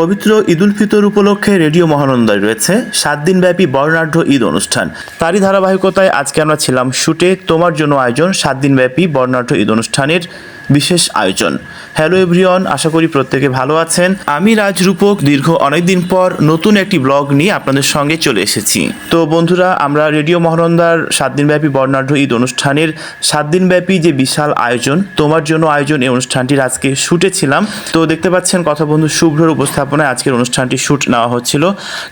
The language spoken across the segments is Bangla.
পবিত্র ঈদুল ফিতর উপলক্ষে রেডিও মহানন্দায় রয়েছে সাত দিনব্যাপী বর্ণাঢ্য ঈদ অনুষ্ঠান। তারই ধারাবাহিকতায় আজকে আমরা ছিলাম শুটে। তোমার জন্য আয়োজন সাত দিনব্যাপী বর্ণাঢ্য ঈদ অনুষ্ঠানের বিশেষ আয়োজন। হ্যালো এভরিওয়ান আশা করি প্রত্যেকে ভালো আছেন। আমি রাজরূপক, দীর্ঘ অনেকদিন পর নতুন একটি ব্লগ নিয়ে আপনাদের সঙ্গে চলে এসেছি। তো বন্ধুরা, আমরা রেডিও মহানন্দার সাত দিনব্যাপী বর্ণাঢ্য ঈদ অনুষ্ঠানের সাত দিনব্যাপী যে বিশাল আয়োজন, তোমার জন্য আয়োজন এই অনুষ্ঠানটির আজকে শুটে ছিলাম তো দেখতে পাচ্ছেন কথা বন্ধু শুভ্রর উপস্থাপনায় আজকের অনুষ্ঠানটি শুট নেওয়া হচ্ছিল।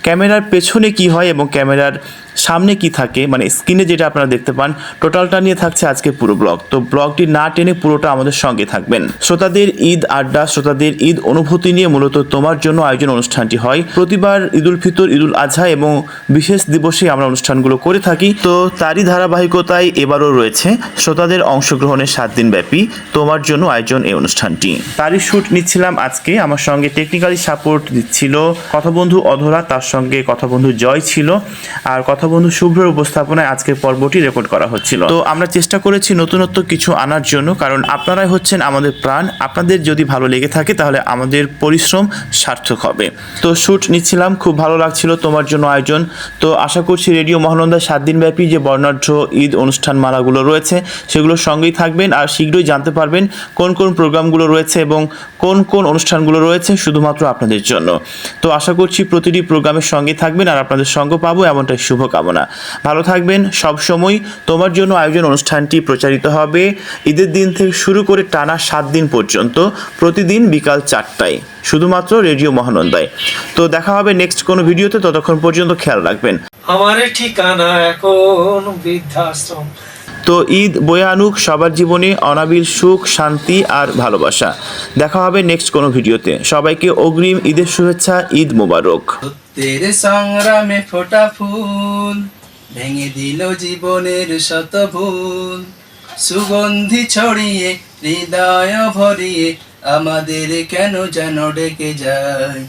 ক্যামেরার পেছনে কি হয় এবং ক্যামেরার সামনে কি থাকে? মানে স্ক্রিনে যেটা আপনারা দেখতে পান টোটালটা নিয়ে থাকছে আজকে পুরো ব্লগ তো ব্লগটি না টেনে পুরোটা আমাদের সঙ্গে থাকবেন। শ্রোতাদের ঈদ আড্ডা, শ্রোতাদের ঈদ অনুভূতি নিয়ে মূলত তোমার জন্য আয়োজন অনুষ্ঠানটি হয়। প্রতিবার ঈদুল ফিতর, ঈদুল আজহা এবং বিশেষ দিবসে আমরা অনুষ্ঠানগুলো করে থাকি। তো তারই ধারাবাহিকতায় এবারও রয়েছে শ্রোতাদের অংশগ্রহণের সাত দিন ব্যাপী তোমার জন্য আয়োজন এই অনুষ্ঠানটি। তারই শ্যুট নিচ্ছিলাম আজকে। আমার সঙ্গে টেকনিক্যালি সাপোর্ট দিচ্ছিল। কথা বন্ধু অধরা, তার সঙ্গে কথা বন্ধু জয় ছিল। আর কথাবন্ধু শুভ্রের উপস্থাপনায় আজকের পর্বটি রেকর্ড করা হচ্ছিল। তো আমরা চেষ্টা করেছি নতুনত্ব কিছু আনার জন্য, কারণ আপনারাই হচ্ছেন আমাদের প্রাণ। আপনাদের যদি ভালো লেগে থাকে, তাহলে আমাদের পরিশ্রম সার্থক হবে। তো শ্যুট নিচ্ছিলাম, খুব ভালো লাগছিল তোমার জন্য আয়োজন। তো আশা করছি রেডিও মহানন্দা সাত দিনব্যাপী যে বর্ণাঢ্য ঈদ অনুষ্ঠান মালাগুলো রয়েছে, সেগুলোর সঙ্গেই থাকবেন আর শীঘ্রই জানতে পারবেন কোন কোন প্রোগ্রামগুলো রয়েছে এবং কোন কোন অনুষ্ঠানগুলো রয়েছে শুধুমাত্র আপনাদের জন্য। তো আশা করছি প্রতিটি প্রোগ্রামের সঙ্গে থাকবেন আর আপনাদের সঙ্গ পাবো, এমনটাই শুভকামনা। ভালো থাকবেন, সব সময়। তোমার জন্য আয়োজন অনুষ্ঠানটি প্রচারিত হবে ঈদের দিন থেকে শুরু করে টানা সাত দিন পর্যন্ত, প্রতিদিন বিকাল চারটায়। শুধুমাত্র রেডিও মহানন্দায়। তো দেখা হবে নেক্সট কোনো ভিডিওতে, ততক্ষণ পর্যন্ত খেয়াল রাখবেন। আমার ঠিকানা এখন বৃদ্ধাশ্রম। তো ঈদ বয়ে আনুক, সবার জীবনে অনাবিল সুখ, শান্তি আর ভালোবাসা। দেখা হবে নেক্সট কোনো ভিডিওতে। সবাইকে অগ্রিম ঈদের শুভেচ্ছা, ঈদ মোবারক। সত্যের সংগ্রামে ফোটা ফুল, ভেঙে দিল জীবনের শত ভুল সুগন্ধি ছড়িয়ে, হৃদয় ভরিয়ে, আমাদের কেন যেন ডেকে যায়?